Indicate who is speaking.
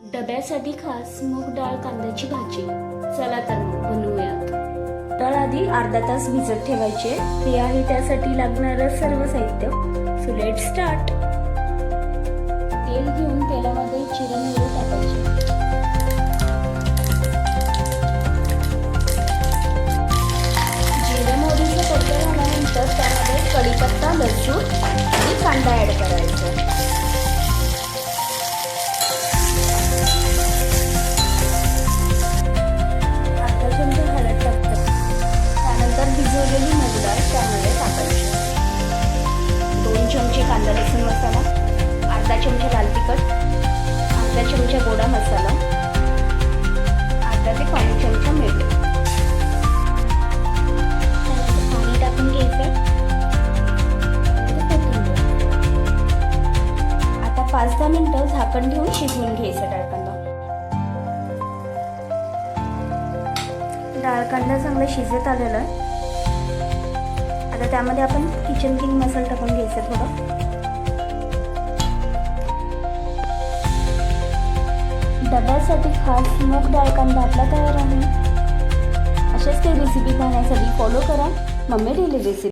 Speaker 1: डब्यासाठी खास मूग डाळ कांद्याची भाजी. चला तर मग बनवूयात. डाळ आधी अर्धा तास भिजत ठेवायचे हे आहे त्यासाठी लागणारं सर्व साहित्य. सो लेट स्टार्ट तेल घेऊन तेलामध्ये चिरण मोहरी टाकायचे. जिरे झाल्यानंतर त्यामध्ये कढीपत्ता लसूण आणि कांदा ॲड करायचा त्यामध्ये साखर दोन चमचे कांदा लसूण मसाला अर्धा चमचा लाल तिखट अर्धा चमचा गोडा मसाला अर्धा ते पाणी चमचा मीठ. पाणी टाकून घ्यायचं आता पाच दहा मिनिटं झाकण ठेवून शिजवून घ्यायचं डाळकांदा. डाळ कांदा चांगलं शिजत आलेलं आहे. आता त्यामध्ये आपण किचन किंग मसाला टाकून घ्यायचा थोडं. डब्यासाठी खास मूग डाळ कांदा आपला तयार आहे. अशाच काही रेसिपी पाहण्यासाठी फॉलो करा. Mummy daily recipe